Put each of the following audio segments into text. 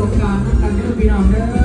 รงกลางนั่งกันเด้อพี่น้องเด้อ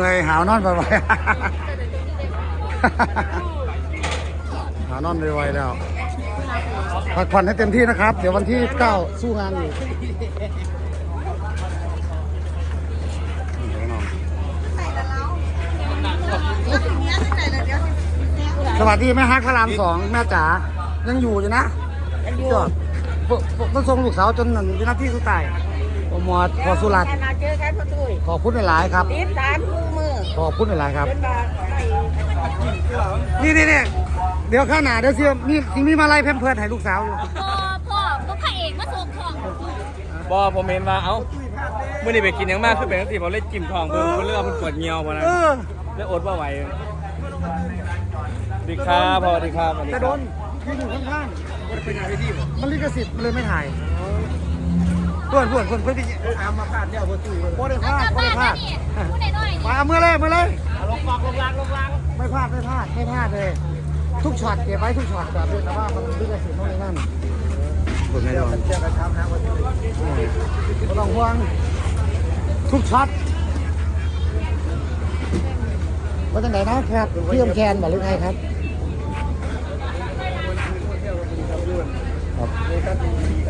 เหนื่อยหาวนอนไปไวหาวนอนไปไวแล้วพักผ่อนให้เต็มที่นะครับ เดี๋ยววันที่9สู้งานอยู่สวัสดีแม่ฮักพระรามสองแม่จ๋ายังอยู่อยู่นะจอดต้องส่งลูกสาวจนหนึ่งวินาทีสุดท้ายโอมอดพอสุรัตน์มาเจอกันพ่อตุ้ยขอบคุณหลายๆครับติดตามคู่มือ ขอบคุณหลายๆครับเป็นบาไปนี่นี่นี่เดี๋ยวข้างหน้าเดี๋ยวเสียมีสิมีมาไล่เพิ่มเพื่อนให้ลูกสาวอยู่พ่อพ่อลูกพระเอกมาส่งของบอผมเห็นว่าเอ้าเมื่อนี้ไปกินหยังมากคือเป็นสิผมเล่นจิ้มทองเพิ่งเพิ่งเรื่องมันปวดเงียวมานะเออแล้วอดว่าไหวสวัสดีครับพ่อสวัสดีครับสวัสดีแต่คโดรับนยืนอยู่ข้างๆเป็นงานที่มันลิขสิทธิ์มันเลยไม่ถ่าย เพื่อนเพื่อนเพื่อนเพื่อนที่ตามมาพลาดเนี่ยเพื่อนตุ้ยโคได้พลาดโคบ้าได้นพลานะดนี่ผู้ใดน้อยนี่มาเมื่อเลยเมื่อเลยลงปากลงลางลงลางไม่พลาดไม่พลาดไม่พลาดเลย ทุกช็อตเก็บไว้ทุกช็อตแบบนี้แต่ว่ามันลิขสิทธิ์โน่นนี่นั่นผมไม่ยอมเจอกันเช้านะวันนี้ไม่ต้องห่วงทุกช็อตว่าจังไหนนะครับพี่ยมแคนบอกหรือไงครับครับ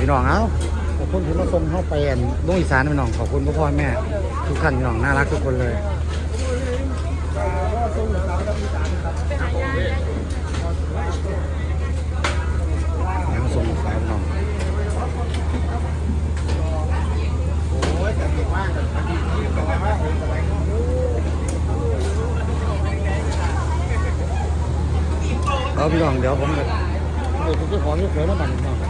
พี่น้องเอ้าขอบคุณที่มาส่งเข้าไปอันลุงอีสานพี่น้องขอบคุณพ่อพ่อแม่ ทุกท่านพี่น้องน่ารักทุกคนเลยยังส่งสาวพี่น้องเอาพี่น้องเดี๋ยวผมเดี๋ยวผมจะขอเรียกเสริมมาบันพี่น้อง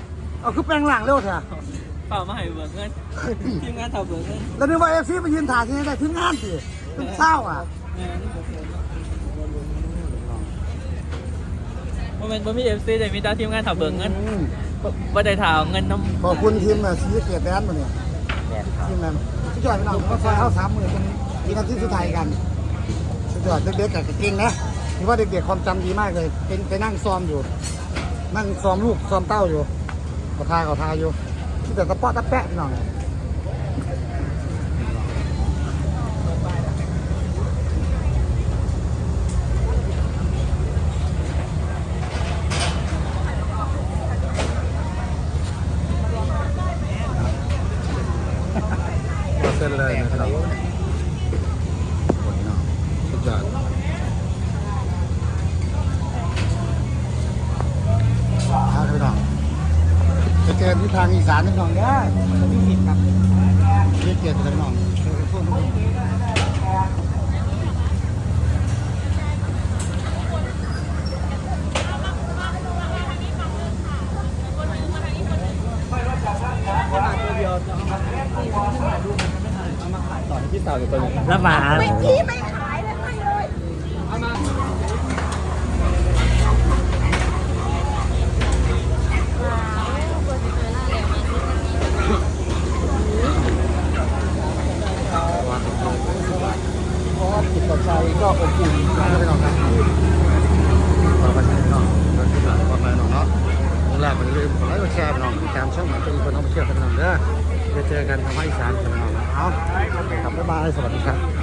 เอาคือแปลงหลังเร็วเถอะเปล่ามาให้เบิกเงินทีมงานเท่าเบิกเงินแล้วนึกว่าเอฟซีไปยืนถ่ายที่ไหนได้ทีมงานสิเป็นเศร้าอะโมเมนต์บ่มีเอฟซีแต่มีดาวทีมงานเท่าเบิกเงินอืมบ่ได้ถาวเงินน้ำขอบคุณทีมน่ะซีเกียรติแดนมาเนี่ยทีมนั้นสุดยอดพี่น้องก็คอยเข้าสามมือเป็นทีมที่สุดท้ายกันสุดยอดเด็กๆกับเก่งนะถือว่าเด็กๆความจำดีมากเลยเป็นไปนั่งซ้อมอยู่ นั่งซ้อมลูกซ้อมเต้าอยู่ เขาทาเขาทาอยู่ที่แต่ตะเปาะตะแปะหน่อย เส้นเลยนะครับสุดยอดครับพี่น้องจะเจอ ทางอีสานพี่น้องได้จะมีผิดครับเรียกเกียรติพี่น้องเจอพวกนี้แล้วมา ไม่พี่ไม่ขายเลยให้เลย เพราะว่าจิตใจก็อบอุ่นมากพี่น้องครับต่อไปพี่น้องเดินขึ้นมาประมาณน้องเนาะตรงแรกมันลืมขอไลค์กด แชร์พี่น้องติดตามช่องเหมือนเป็นคนท่องเที่ยวกันพี่น้องเด้อจะเจอกันทางภาคอีสานพี่น้องเอาครับบ๊ายบายสวัสดีครับ